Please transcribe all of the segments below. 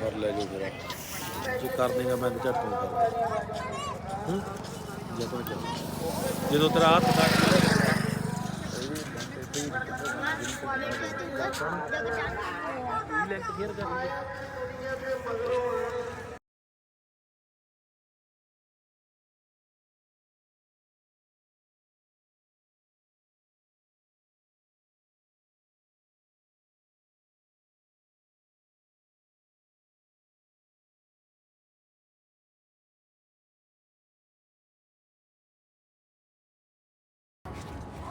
ਕਰ ਲੈ ਜੋ ਫਿਰ। ਜੇ ਕਰ ਦੇਗਾ ਮੈਂ ਤਾਂ ਝੱਟ ਫੋਨ ਕਰ ਜਦੋਂ ਚੱਲ। ਜਦੋਂ ਤੇਰਾ ਹੱਥ ਤੱਕ ਲਿੰਕ ਫੇਰ ਕਰ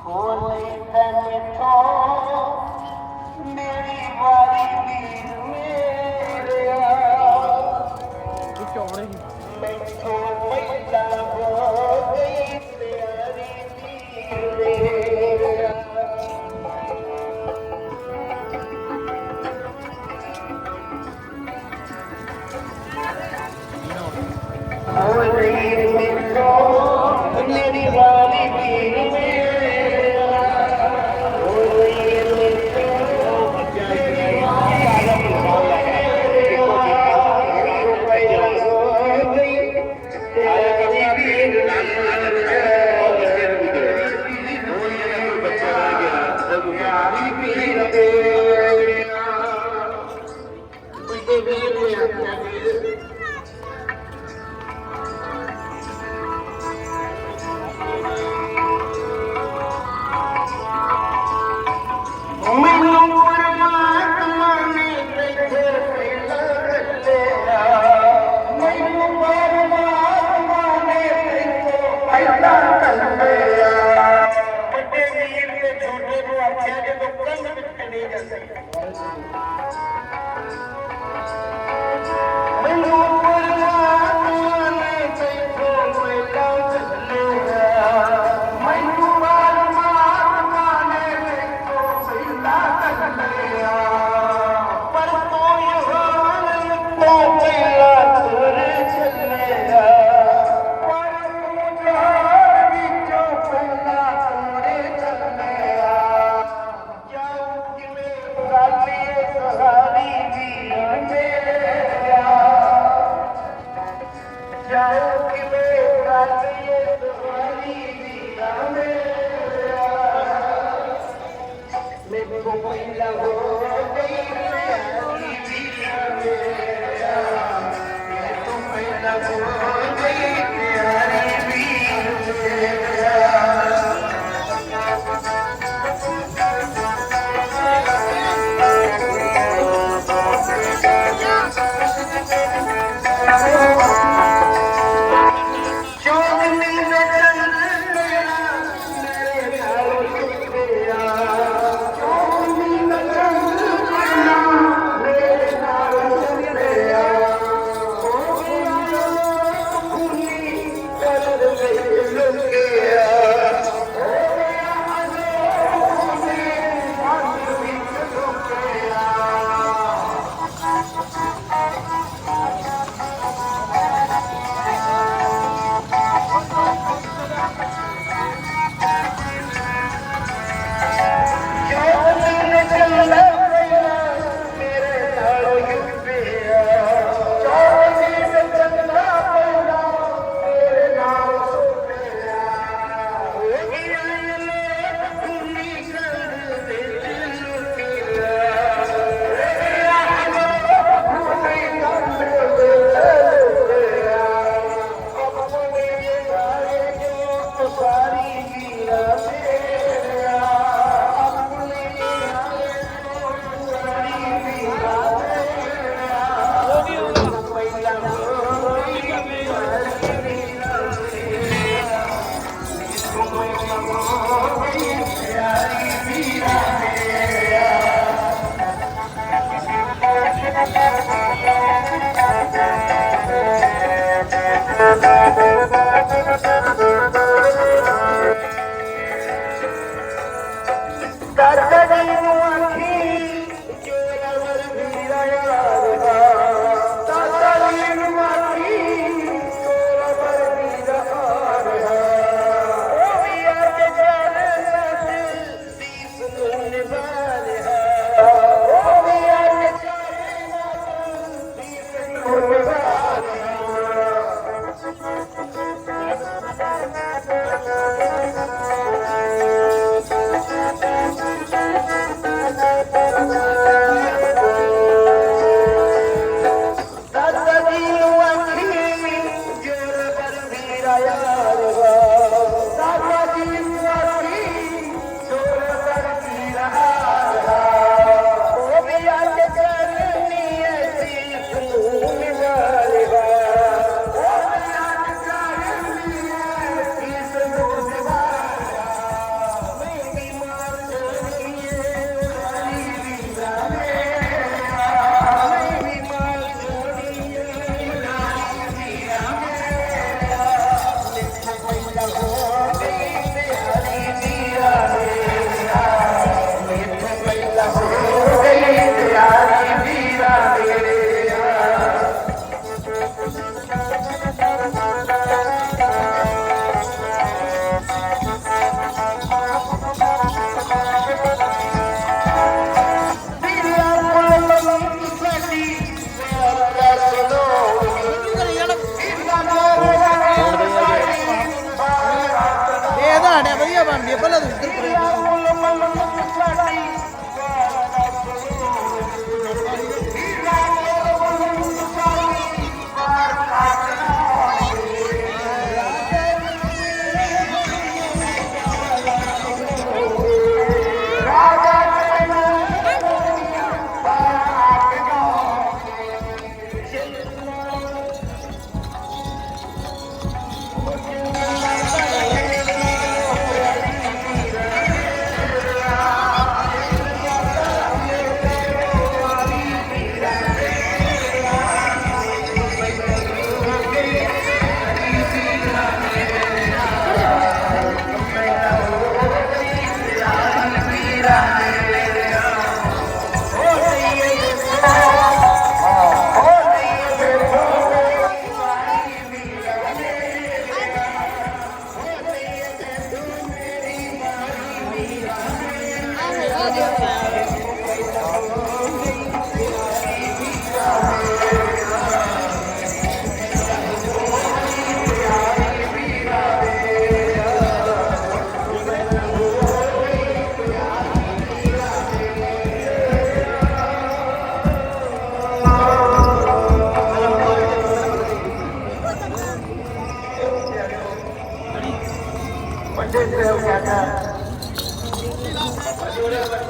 ਹੋਲੇ ਤਨ ਤੋਂ ਮੇਰੀ ਵਾਰੀ ਵੀਰ ਮੇਰਿਆ। ਚੌੜੇ ਮੈਥੋਂ ਪਹਿਲਾਂ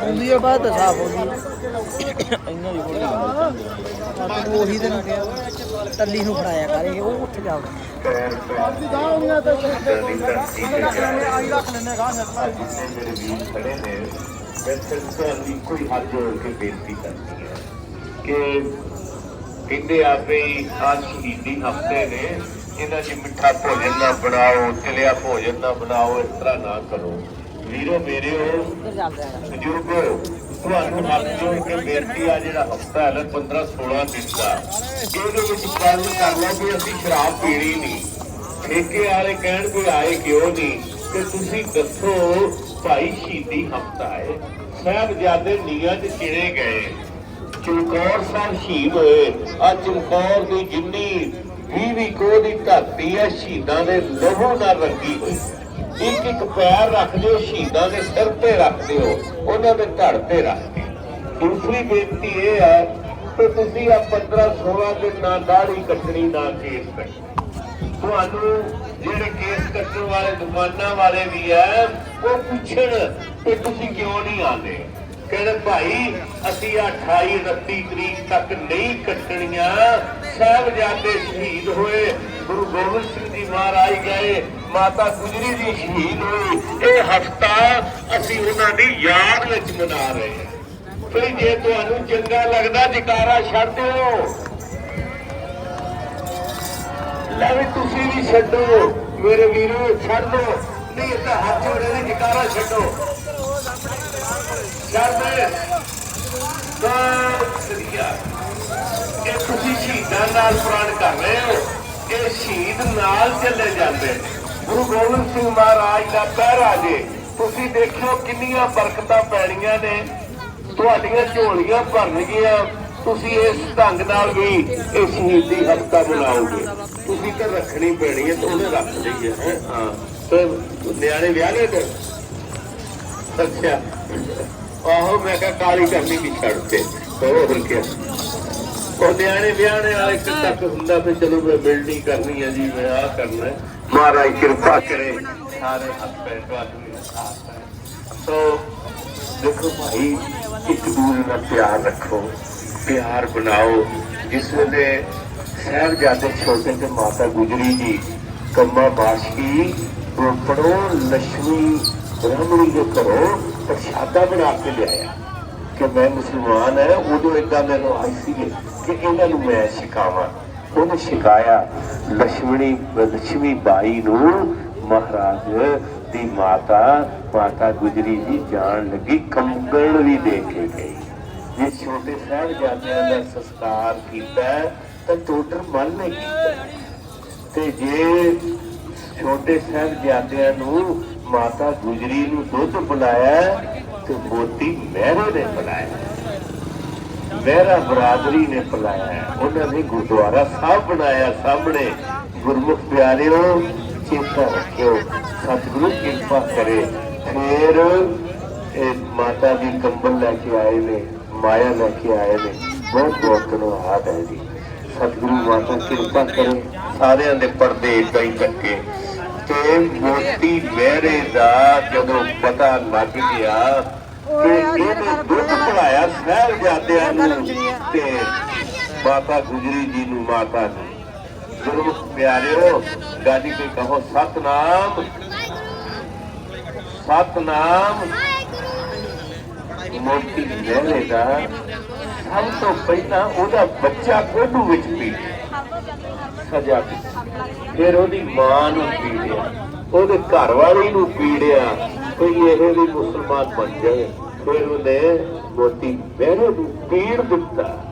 ਹੁੰਦੀ ਹੈ ਬਾਅਦ ਤਾਂ ਸਾਫ਼ ਹੋ ਗਈ ਇਹਨਾਂ ਦੀ ਬੋਲੀ ਉਹੀ ਤੈਨੂੰ ਕਿਹਾ ਟੱਲੀ ਨੂੰ ਫੜਾਇਆ ਕਰ ਇਹ ਉਹ ਉੱਠ ਜਾਊਗਾ ਆਈ ਰੱਖ ਲੈਣੇ ਗਾਂ ਮੇਰੇ ਵੀਰ ਖੜੇ ਨੇ ਮੈਂ ਸਿਰਫ ਦੀ ਕੋਈ ਹੱਥ ਜੋੜ ਕੇ ਬੇਨਤੀ ਕਰਨੀ ਹੈ ਕਿ ਕਹਿੰਦੇ ਆਪੇ ਆ ਸ਼ਹੀਦੀ ਹਫ਼ਤੇ ਨੇ ਇਹਨਾਂ 'ਚ ਮਿੱਠਾ ਭੋਜਨ ਨਾ ਬਣਾਓ, ਤਲਿਆ ਭੋਜਨ ਨਾ ਬਣਾਓ, ਇਸ ਤਰ੍ਹਾਂ ਨਾ ਕਰੋ। ਵੀਰੋ ਮੇਰਿਓ ਬਜ਼ੁਰਗੋ, ਤੁਹਾਨੂੰ ਹੱਥ ਜੋੜ ਕੇ ਬੇਨਤੀ ਆ, ਜਿਹੜਾ ਹਫਤਾ ਹੈ 15 16 ਦਿਨ ਦਾ। ਇਹਦੇ ਵਿੱਚ ਕਰਨ ਕਰ ਲਓ ਕਿ ਅਸੀਂ ਸ਼ਰਾਬ ਪੀਣੀ ਨਹੀਂ। ਠੇਕੇ ਵਾਲੇ ਕਹਿਣ ਕੋਈ ਆਏ ਕਿਉਂ ਨਹੀਂ? ਤੇ ਤੁਸੀਂ ਦੱਸੋ, ਭਾਈ ਸ਼ਹੀਦੀ ਹਫਤਾ ਹੈ। ਸਾਹਿਬਜ਼ਾਦੇ ਨੀਆਂ 'ਚ ਚਿਣੇ ਗਏ। ਚਮਕੌਰ ਸਾਹਿਬ ਸ਼ਹੀਦ ਹੋਏ। ਆ ਚਮਕੌਰ ਦੀ ਜਿੰਨੀ 20 ਕੋਹ ਦੀ ਧਰਤੀ ਹੈ ਸ਼ਹੀਦਾਂ ਦੇ ਲਹੂ ਨਾਲ ਰੰਗੀ ਹੋਈ। ਇੱਕ ਇੱਕ ਪੈਰ ਰੱਖ ਦਿਓ ਸ਼ਹੀਦਾਂ ਦੇ ਸਿਰ ਤੇ ਰੱਖ ਦਿਓ ਉਹਨਾਂ ਦੇ ਧੜ ਤੇ ਰੱਖ ਦਿਓ। ਦੂਸਰੀ ਬੇਨਤੀ ਇਹ ਹੈ ਕਿ ਤੁਸੀਂ ਆ 15 16 ਦਿਨ ਨਾ ਦਾੜੀ ਕੱਟਣੀ ਨਾ ਕੇਸ ਕੱਟਣੀ। ਤੁਹਾਨੂੰ ਜਿਹੜੇ ਕੇਸ ਕੱਟਣ ਵਾਲੇ ਦੁਕਾਨਾਂ ਵਾਲੇ ਵੀ ਐ ਉਹ ਪੁੱਛਣ ਕਿ ਤੁਸੀਂ ਕਿਉਂ ਨਹੀਂ ਆਉਂਦੇ? ਕਹਿੰਦੇ ਭਾਈ, ਅਸੀਂ 28 29 ਤਰੀਕ ਤੱਕ ਨਹੀਂ ਕੱਟਣੀਆਂ। ਸਾਹਿਬਜ਼ਾਦੇ ਸ਼ਹੀਦ ਹੋਏ, ਗੁਰੂ ਗੋਬਿੰਦ ਸਿੰਘ ਜੀ ਮਹਾਰਾਜ ਗਏ, ਮਾਤਾ ਗੁਜਰੀ ਜੀ ਸ਼ਹੀਦ ਹੋਈ। ਇਹ ਹਫਤਾ ਅਸੀਂ ਉਹਨਾਂ ਦੀ ਯਾਦ ਵਿੱਚ ਮਨਾ ਰਹੇ ਹਾਂ। ਫਿਰ ਜੇ ਤੁਹਾਨੂੰ ਚੰਗਾ ਲੱਗਦਾ ਜਕਾਰਾ ਛੱਡ ਦਿਓ। ਲੈ ਵੀ ਤੁਸੀਂ ਵੀ ਛੱਡੋ। ਮੇਰੇ ਵੀਰੋ, ਛੱਡ ਦੋ ਨਹੀਂ ਤਾਂ ਹੱਥ ਜੋੜੇ ਨੇ ਜਕਾਰਾ ਛੱਡੋ। ਛੱਡ ਸਤਿਆ ਇਹ ਤੁਸੀਂ ਸ਼ਹੀਦਾਂ ਨਾਲ ਪ੍ਰਾਣ ਕਰ ਰਹੇ ਹੋ ਇਹ ਸ਼ਹੀਦ ਨਾਲ ਚੱਲੇ ਜਾਂਦੇ ਗੁਰੂ ਗੋਬਿੰਦ ਸਿੰਘ ਮਹਾਰਾਜ ਦਾ ਪਹਿਰਾ ਜੇ। ਤੁਸੀਂ ਦੇਖਿਓ ਕਿੰਨੀਆਂ ਬਰਕਤਾਂ ਪੈਣੀਆਂ ਨੇ। ਤੁਹਾਡੀਆਂ ਝੋਲੀਆਂ ਭਰਨਗੀਆਂ ਤੁਸੀਂ ਇਸ ਢੰਗ ਨਾਲ ਵੀ ਇਹ ਸ਼ਹੀਦੀ ਹਫਤਾ ਮਨਾਓਗੇ ਤੁਸੀਂ ਤਾਂ ਰੱਖਣੀ ਪੈਣੀ ਹੈ ਤੇ ਉਹਨੇ ਰੱਖ ਲਈ ਹੈ। ਹਾਂ ਤੇ ਨਿਆਣੇ ਵਿਆਹ ਲਏ ਤੇ ਅੱਛਾ। ਆਹੋ ਮੈਂ ਕਿਹਾ ਕਾਲੀ ਕਰਨੀ ਨਹੀਂ ਛੱਡਦੇ ਹੋਰ ਕੀ ਉਹ ਨਿਆਣੇ ਵਿਆਹਣੇ ਵਾਲੇ ਇੱਕ ਤੱਕ ਹੁੰਦਾ ਤੇ ਚਲੋ ਮੈਂ ਬਿਲਡਿੰਗ ਕਰਨੀ ਹੈ ਜੀ ਮੈਂ ਆ ਕਰਨਾ ਹੈ। ਮਹਾਰਾਜ ਕਿਰਪਾ ਕਰੇ ਸਾਰੇ ਹੱਥ ਪੈਰ ਹੈ। ਸੋ ਦੇਖੋ ਭਾਈ ਇੱਕ ਦੂਜੇ ਨਾਲ ਪਿਆਰ ਰੱਖੋ ਪਿਆਰ ਬਣਾਓ। ਜਿਸ ਵੇਲੇ ਸਾਹਿਬਜ਼ਾਦੇ ਛੋਟੇ ਤੇ ਮਾਤਾ ਗੁਜਰੀ ਜੀ ਕੰਮਾ ਬਾਸ਼ਕੀ ਪੜੋ ਲక్ష్ਮੀ ਬ੍ਰਾਹਮਣੀ ਦੇ ਘਰੋਂ ਪ੍ਰਸ਼ਾਦਾ ਬਣਾ ਕੇ ਲਿਆਇਆ ਕਿ ਮੈਂ ਮੁਸਲਮਾਨ ਹੈ, ਉਦੋਂ ਇਦਾਂ ਮੈਨੂੰ ਆਈ ਸੀ ਕਿ ਇਹਨਾਂ ਨੂੰ ਮੈਂ ਸਿਖਾਵਾਂ। ਉਹਨੇ ਸਿਖਾਇਆ ਲక్ష్ਮਣੀ ਲక్ష్ਮੀ ਬਾਈ ਨੂੰ ਮਹਾਰਾਜ ਦੀ ਮਾਤਾ ਮਾਤਾ ਗੁਜਰੀ ਜੀ ਜਾਣ ਲੱਗੀ ਕੰਗਣ ਵੀ ਦੇ ਕੇ ਗਈ। ਜੇ ਛੋਟੇ ਸਾਹਿਬ ਜਾਦਿਆਂ ਦਾ ਸੰਸਕਾਰ ਕੀਤਾ, ਤਾਂ ਟੋਟਰ ਮਨ ਨੇ ਕੀਤਾ। ਤੇ ਜੇ ਛੋਟੇ ਸਾਹਿਬ ਜਾਦਿਆਂ ਨੂੰ ਮਾਤਾ ਗੁਜਰੀ ਨੂੰ ਦੁੱਧ ਪਿਲਾਇਆ ਤੇ ਮੋਤੀ ਮਹਿਰੇ ਨੇ ਪਿਲਾਇਆ ਮਹਿਰਾ ਬਰਾਦਰੀ ਨੇ ਪਿਲਾਇਆ ਉਹਨਾਂ ਨੇ ਗੁਰਦੁਆਰਾ ਸਾਹਿਬ ਬਣਾਇਆ ਸਾਹਮਣੇ। ਗੁਰਮੁਖ ਪਿਆਰਿਓ, ਚੇਤਾ ਰੱਖਿਓ, ਸਤਿਗੁਰੂ ਕਿਰਪਾ ਕਰੇ। ਫੇਰ ਇਹ ਮਾਤਾ ਦੀ ਕੰਬਲ ਲੈ ਕੇ ਆਏ ਨੇ, ਮਾਇਆ ਲੈ ਕੇ ਆਏ ਨੇ। ਬਹੁਤ ਬਹੁਤ ਧੰਨਵਾਦ ਹੈ ਜੀ। ਸਤਿਗੁਰੂ ਮਾਤਾ ਕਿਰਪਾ ਕਰੇ। ਸਾਰਿਆਂ ਦੇ ਪਰਦੇ ਏਦਾਂ ਹੀ ਚੱਕੇ। ਤੇ ਮੋਤੀ ਮਹਿਰੇ ਦਾ ਜਦੋਂ ਪਤਾ ਲੱਗ ਗਿਆ ਕਿ ਇਹਨੇ ਦੁੱਧ ਪਿਲਾਇਆ ਸਾਹਿਬਜ਼ਾਦਿਆਂ ਨੂੰ ਤੇ ਮਾਤਾ ਗੁਜਰੀ ਜੀ ਨੂੰ ਮਾਤਾ ਨੂੰ। ਗੁਰੂ ਪਿਆਰਿਓ ਗਾਦੀ ਕੇ ਕਹੋ ਸਤਨਾਮ ਸਤਨਾਮ ਮੋਤੀ ਮਹਿਰੇ ਦਾ ਸਭ ਤੋਂ ਪਹਿਲਾਂ ਉਹਦਾ ਬੱਚਾ ਕੋਢੂ ਵਿੱਚ ਪੀ। ਸਜਾ ਫਿਰ ਉਹਦੀ ਮਾਂ ਨੂੰ ਪੀੜਿਆ। ਉਹਦੇ ਘਰ ਵਾਲੀ ਨੂੰ ਪੀੜਿਆ। ਕੋਈ ਇਹ ਵੀ ਮੁਸਲਮਾਨ ਬਣ ਜਾਏ, ਫਿਰ ਉਹਨੇ ਮੋਤੀ ਮਹਿਰੇ ਨੂੰ ਪੀੜ ਦਿੱਤਾ।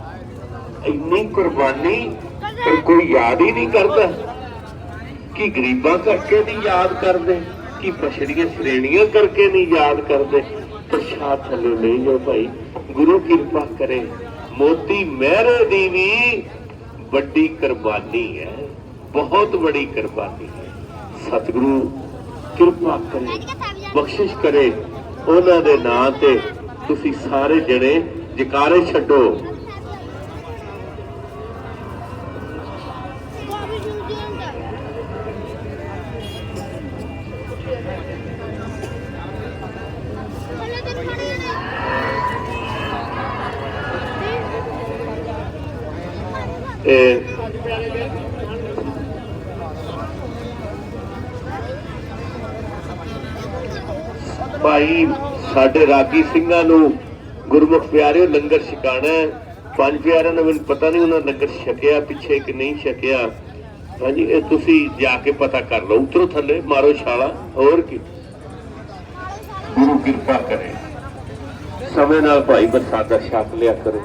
ਇੰਨੀ ਕੁਰਬਾਨੀ ਪਰ ਕੋਈ ਯਾਦ ਹੀ ਨਹੀਂ ਕਰਦਾ। ਕਿ ਗਰੀਬਾਂ ਕਰਕੇ ਨਹੀਂ ਯਾਦ ਕਰਦੇ? ਕਿ ਪਛੜੀਆਂ ਸ਼੍ਰੇਣੀਆਂ ਕਰਕੇ ਨਹੀਂ ਯਾਦ ਕਰਦੇ? ਪ੍ਰਸ਼ਾਦ ਥੱਲੇ ਨਹੀਂ ਜਾਓ ਭਾਈ। ਗੁਰੂ ਕਿਰਪਾ ਕਰੇ। ਮੋਤੀ ਮਹਿਰੇ ਦੀ ਵੀ ਵੱਡੀ ਕੁਰਬਾਨੀ ਹੈ, ਬਹੁਤ ਬੜੀ ਕੁਰਬਾਨੀ ਹੈ। ਸਤਿਗੁਰੂ ਕਿਰਪਾ ਕਰੇ, ਬਖਸ਼ਿਸ਼ ਕਰੇ, ਉਹਨਾਂ ਦੇ ਨਾਂ ਤੇ ਤੁਸੀਂ ਸਾਰੇ ਜਣੇ ਜਕਾਰੇ ਛੱਡੋ। ਇਹ ਭਾਈ ਸਾਡੇ ਰਾਗੀ ਸਿੰਘਾਂ ਨੂੰ ਗੁਰਮੁਖ ਪਿਆਰਿਓ, ਲੰਗਰ ਛਕਾਣਾ ਪੰਜ ਪਿਆਰਿਆਂ ਨੂੰ ਮੈਨੂੰ ਪਤਾ ਨਹੀਂ ਉਹਨਾਂ ਲੰਗਰ ਛਕਿਆ ਪਿੱਛੇ ਕਿ ਨਹੀਂ ਛਕਿਆ। ਹਾਂਜੀ, ਇਹ ਤੁਸੀਂ ਜਾ ਕੇ ਪਤਾ ਕਰ ਲਓ। ਉਤਰੋ ਥੱਲੇ, ਮਾਰੋ ਛਾਲਾ। ਹੋਰ ਕੀ? ਗੁਰੂ ਕਿਰਪਾ ਕਰੇ। ਸਮੇਂ ਨਾਲ ਭਾਈ ਬਰਸਾਤ ਦਾ ਛਕ ਲਿਆ ਕਰੋ।